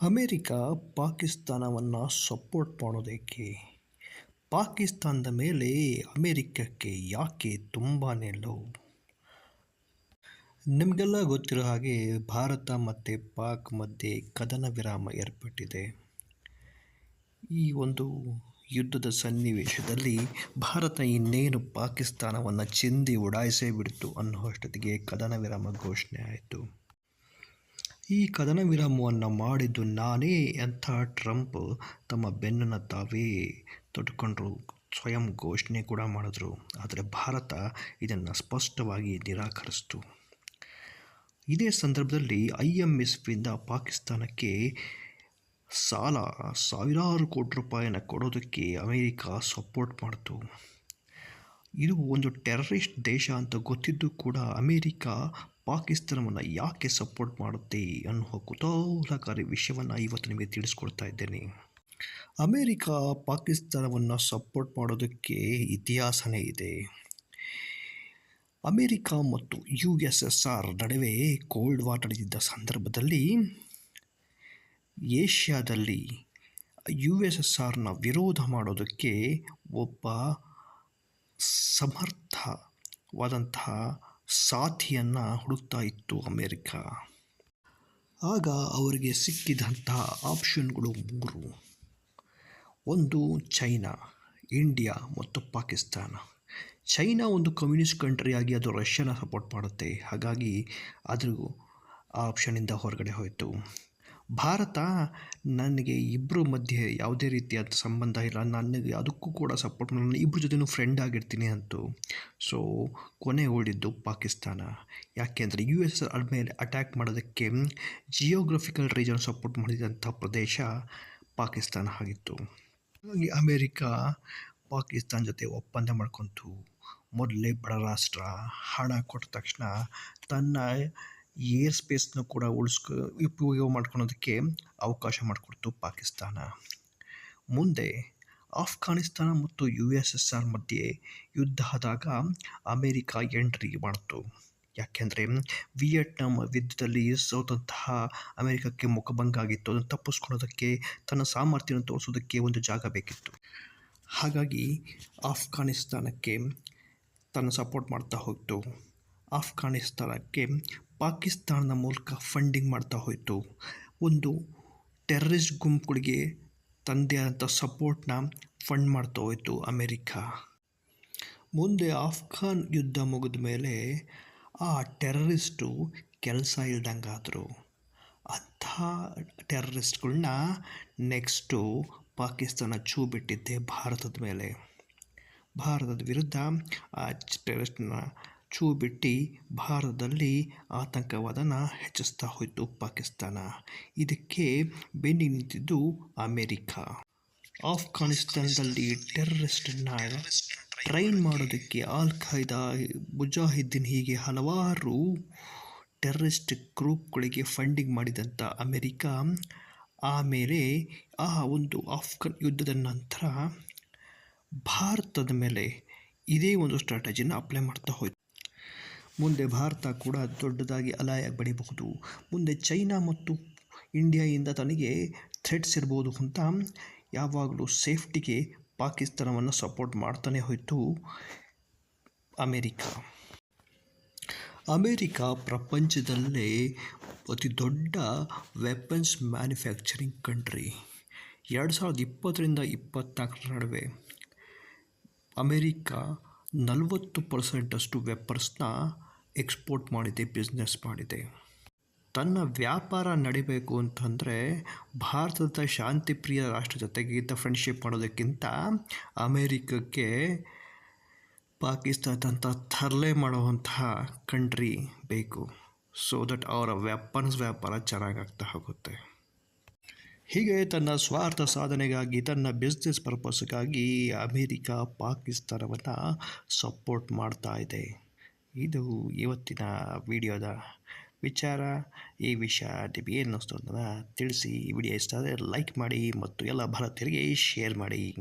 America ಪಾಕಿಸ್ತಾನವನ್ನು support ಮಾಡೋದಕ್ಕೆ? ಪಾಕಿಸ್ತಾನದ ಮೇಲೆ ಅಮೇರಿಕಕ್ಕೆ ಯಾಕೆ ತುಂಬಾ ಲವ್ ನಿಮಗೆಲ್ಲ ಗೊತ್ತಿರೋ ಹಾಗೆ ಭಾರತ ಮತ್ತು ಪಾಕ್ ಮಧ್ಯೆ ಕದನ ವಿರಾಮ ಏರ್ಪಟ್ಟಿದೆ. ಈ ಒಂದು ಯುದ್ಧದ ಸನ್ನಿವೇಶದಲ್ಲಿ ಭಾರತ ಇನ್ನೇನು ಪಾಕಿಸ್ತಾನವನ್ನು ಚಿಂದಿ ಉಡಾಯಿಸೇ ಬಿಡ್ತು ಅನ್ನೋ ಅಷ್ಟೊತ್ತಿಗೆ ಕದನ ವಿರಾಮ ಘೋಷಣೆ ಆಯಿತು. ಈ ಕದನ ವಿರಾಮವನ್ನು ಮಾಡಿದ್ದು ನಾನೇ ಅಂತ ಟ್ರಂಪ್? ತಮ್ಮ ಬೆನ್ನನ್ನು ತಾವೇ ತೊಟ್ಕೊಂಡ್ರು ಸ್ವಯಂ ಘೋಷಣೆ ಕೂಡ ಮಾಡಿದ್ರು. ಆದರೆ ಭಾರತ ಇದನ್ನು ಸ್ಪಷ್ಟವಾಗಿ ನಿರಾಕರಿಸಿತು. ಇದೇ ಸಂದರ್ಭದಲ್ಲಿ ಐ ಎಂ ಎಸ್ವಿಂದ ಪಾಕಿಸ್ತಾನಕ್ಕೆ ಸಾಲ, ಸಾವಿರಾರು ಕೋಟಿ ರೂಪಾಯಿನ ಕೊಡೋದಕ್ಕೆ ಅಮೇರಿಕ ಸಪೋರ್ಟ್ ಮಾಡಿತು. ಇದು ಒಂದು ಟೆರರಿಸ್ಟ್ ದೇಶ ಅಂತ ಗೊತ್ತಿದ್ದು ಕೂಡ ಅಮೇರಿಕ ಪಾಕಿಸ್ತಾನವನ್ನು ಯಾಕೆ ಸಪೋರ್ಟ್ ಮಾಡುತ್ತೆ ಅನ್ನುವ ಕುತೂಹಲಕಾರಿ ವಿಷಯವನ್ನು ಇವತ್ತು ನಿಮಗೆ ತಿಳಿಸ್ಕೊಡ್ತಾ ಇದ್ದೇನೆ. ಅಮೇರಿಕ ಪಾಕಿಸ್ತಾನವನ್ನು ಸಪೋರ್ಟ್ ಮಾಡೋದಕ್ಕೆ ಇತಿಹಾಸನೇ ಇದೆ. ಅಮೇರಿಕ ಮತ್ತು ಯು ಎಸ್ ಎಸ್ ಆರ್ ನಡುವೆ ಕೋಲ್ಡ್ ವಾರ್ ನಡೆದಿದ್ದ ಸಂದರ್ಭದಲ್ಲಿ ಏಷ್ಯಾದಲ್ಲಿ ಯು ಎಸ್ ಎಸ್ ಆರ್ನ ವಿರೋಧ ಮಾಡೋದಕ್ಕೆ ಒಬ್ಬ ಸಮರ್ಥವಾದಂತಹ ಸಾಥಿಯನ್ನು ಹುಡುಕ್ತಾ ಇತ್ತು ಅಮೇರಿಕ. ಆಗ ಅವರಿಗೆ ಸಿಕ್ಕಿದಂತಹ ಆಪ್ಷನ್ಗಳು ಮೂರು. ಒಂದು, ಚೈನಾ, ಇಂಡಿಯಾ ಮತ್ತು ಪಾಕಿಸ್ತಾನ. ಚೈನಾ ಒಂದು ಕಮ್ಯುನಿಸ್ಟ್ ಕಂಟ್ರಿಯಾಗಿ ಅದು ರಷ್ಯಾನ ಸಪೋರ್ಟ್ ಮಾಡುತ್ತೆ. ಹಾಗಾಗಿ ಅದು ಆ ಆಪ್ಷನಿಂದ ಹೊರಗಡೆ ಹೋಯಿತು. ಭಾರತ ನನಗೆ ಇಬ್ಬರ ಮಧ್ಯೆ ಯಾವುದೇ ರೀತಿಯಾದ ಸಂಬಂಧ ಇಲ್ಲ. ನನಗೆ ಅದಕ್ಕೂ ಕೂಡ ಸಪೋರ್ಟ್ ನಾನು ಇಬ್ಬರ ಜೊತೆನೂ ಫ್ರೆಂಡ್ ಆಗಿರ್ತೀನಿ ಅಂತು. ಸೊ ಕೊನೆ ಓಡಿದ್ದು ಪಾಕಿಸ್ತಾನ. ಯಾಕೆಂದರೆ ಯು ಎಸ್ ಎಸ್ ಮೇಲೆ ಅಟ್ಯಾಕ್ ಮಾಡೋದಕ್ಕೆ ಜಿಯೋಗ್ರಫಿಕಲ್ ರೀಜನ್ ಸಪೋರ್ಟ್ ಮಾಡಿದಂಥ ಪ್ರದೇಶ ಪಾಕಿಸ್ತಾನ ಆಗಿತ್ತು. ಹಾಗಾಗಿ ಅಮೇರಿಕಾ ಪಾಕಿಸ್ತಾನ ಜೊತೆ ಒಪ್ಪಂದ ಮಾಡ್ಕೊತು. ಮೊದಲೇ ಬಡ ರಾಷ್ಟ್ರ. ಹಣ ಕೊಟ್ಟ ತಕ್ಷಣ ತನ್ನ ಏರ್ ಸ್ಪೇಸ್ನ ಕೂಡ ಉಳಿಸ್ಕೊ, ಉಪಯೋಗ ಮಾಡ್ಕೊಳೋದಕ್ಕೆ ಅವಕಾಶ ಮಾಡಿಕೊಡ್ತು ಪಾಕಿಸ್ತಾನ. ಮುಂದೆ ಆಫ್ಘಾನಿಸ್ತಾನ ಮತ್ತು ಯು ಎಸ್ ಎಸ್ ಆರ್ ಮಧ್ಯೆ ಯುದ್ಧ ಆದಾಗ ಅಮೇರಿಕ ಎಂಟ್ರಿ ಮಾಡಿತು. ಯಾಕೆಂದರೆ ವಿಯೆಟ್ನಾಂ ಯುದ್ಧದಲ್ಲಿ ಸೋತಂತಹ ಅಮೆರಿಕಕ್ಕೆ ಮುಖಭಂಗ ಆಗಿತ್ತು ಅದನ್ನು ತಪ್ಪಿಸ್ಕೊಳ್ಳೋದಕ್ಕೆ, ತನ್ನ ಸಾಮರ್ಥ್ಯವನ್ನು ತೋರಿಸೋದಕ್ಕೆ ಒಂದು ಜಾಗ ಬೇಕಿತ್ತು. ಹಾಗಾಗಿ ಆಫ್ಘಾನಿಸ್ತಾನಕ್ಕೆ ತನ್ನ ಸಪೋರ್ಟ್ ಮಾಡ್ತಾ ಹೋಯಿತು. ಆಫ್ಘಾನಿಸ್ತಾನಕ್ಕೆ ಪಾಕಿಸ್ತಾನದ ಮೂಲಕ ಫಂಡಿಂಗ್ ಮಾಡ್ತಾ ಹೋಯಿತು. ಒಂದು ಟೆರರಿಸ್ಟ್ ಗುಂಪುಗಳಿಗೆ ತಂದೆ ಆದಂಥ ಸಪೋರ್ಟ್ನ ಫಂಡ್ ಮಾಡ್ತಾ ಹೋಯಿತು ಅಮೇರಿಕಾ. ಮುಂದೆ ಆಫ್ಘಾನ್ ಯುದ್ಧ ಮುಗಿದ ಮೇಲೆ ಆ ಟೆರರಿಸ್ಟು ಕೆಲಸ ಇಲ್ದಂಗಾದರು ಅಂಥ ಟೆರರಿಸ್ಟ್ಗಳನ್ನ ನೆಕ್ಸ್ಟು ಪಾಕಿಸ್ತಾನ ಚೂ ಬಿಟ್ಟಿದ್ದೆ ಭಾರತದ ಮೇಲೆ. ಭಾರತದ ವಿರುದ್ಧ ಆ ಟೆರರಿಸ್ಟ್ನ ಛೂ ಬಿಟ್ಟು ಭಾರತದಲ್ಲಿ ಆತಂಕವಾದನ ಹೆಚ್ಚಿಸ್ತಾ ಹೋಯಿತು ಪಾಕಿಸ್ತಾನ. ಇದಕ್ಕೆ ಬೆನ್ನಿ ನಿಂತಿದ್ದು ಅಮೆರಿಕ. ಆಫ್ಘಾನಿಸ್ತಾನದಲ್ಲಿ ಟೆರರಿಸ್ಟನ್ನ ಟ್ರೈನ್ ಮಾಡೋದಕ್ಕೆ ಆಲ್ ಖೈದಾ ಮುಜಾಹಿದ್ದೀನ್ ಹೀಗೆ ಹಲವಾರು ಟೆರರಿಸ್ಟ್ ಗ್ರೂಪ್ಗಳಿಗೆ ಫಂಡಿಂಗ್ ಮಾಡಿದಂಥ ಅಮೆರಿಕ. ಆಮೇಲೆ ಆ ಒಂದು ಆಫ್ಘನ್ ಯುದ್ಧದ ನಂತರ ಭಾರತದ ಮೇಲೆ ಇದೇ ಒಂದು ಸ್ಟ್ರಾಟಜಿನ ಅಪ್ಲೈ ಮಾಡ್ತಾ ಹೋಯಿತು. ಮುಂದೆ ಭಾರತ ಕೂಡ ದೊಡ್ಡದಾಗಿ ಅಲಾಯ ಬಡಿಬಹುದು ಮುಂದೆ ಚೈನಾ ಮತ್ತು ಇಂಡಿಯಾಯಿಂದ ತನಗೆ ಥ್ರೆಟ್ಸ್ ಇರ್ಬೋದು ಅಂತ ಯಾವಾಗಲೂ ಸೇಫ್ಟಿಗೆ ಪಾಕಿಸ್ತಾನವನ್ನು ಸಪೋರ್ಟ್ ಮಾಡ್ತಾನೆ ಹೋಯಿತು ಅಮೇರಿಕ. ಅಮೇರಿಕ ಪ್ರಪಂಚದಲ್ಲೇ ಅತಿ ದೊಡ್ಡ ವೆಪನ್ಸ್ ಮ್ಯಾನುಫ್ಯಾಕ್ಚರಿಂಗ್ ಕಂಟ್ರಿ ಎರಡು ಸಾವಿರದ ಇಪ್ಪತ್ತರಿಂದ ಇಪ್ಪತ್ತ್ನಾಲ್ಕರ ನಡುವೆ ಅಮೇರಿಕ ನಲವತ್ತು ಪರ್ಸೆಂಟಷ್ಟು ವೆಪನ್ಸ್ನ ಎಕ್ಸ್ಪೋರ್ಟ್ ಮಾಡಿದೆ ಬಿಸ್ನೆಸ್ ಮಾಡಿದೆ. ತನ್ನ ವ್ಯಾಪಾರ ನಡಿಬೇಕು ಅಂತಂದರೆ ಭಾರತದ ಶಾಂತಿಪ್ರಿಯ ರಾಷ್ಟ್ರ ಜೊತೆಗಿಂತ ಫ್ರೆಂಡ್ಶಿಪ್ ಮಾಡೋದಕ್ಕಿಂತ ಅಮೇರಿಕಕ್ಕೆ ಪಾಕಿಸ್ತಾನದಂಥ ಥರ್ಲೆ ಮಾಡುವಂತಹ ಕಂಟ್ರಿ ಬೇಕು. ಸೊ ದಟ್ ಅವರ ವೆಪನ್ಸ್ ವ್ಯಾಪಾರ ಚೆನ್ನಾಗಾಗ್ತಾ ಹೋಗುತ್ತೆ. ಹೀಗೆ ತನ್ನ ಸ್ವಾರ್ಥ ಸಾಧನೆಗಾಗಿ, ತನ್ನ ಬಿಸ್ನೆಸ್ ಪರ್ಪಸ್ಗಾಗಿ ಅಮೇರಿಕಾ ಪಾಕಿಸ್ತಾನವನ್ನು ಸಪೋರ್ಟ್ ಮಾಡ್ತಾ ಇದೆ. ಇದು ಇವತ್ತಿನ ವಿಡಿಯೋದ ವಿಚಾರ. ಈ ವಿಷಯ ನಿಮಗೆ ಏನು ಅನ್ನಿಸ್ತು ಅಂತ ತಿಳಿಸಿ. ಈ ವಿಡಿಯೋ ಇಷ್ಟ ಆದರೆ ಲೈಕ್ ಮಾಡಿ ಮತ್ತು ಎಲ್ಲ ಭಾರತೀಯರಿಗೆ ಶೇರ್ ಮಾಡಿ.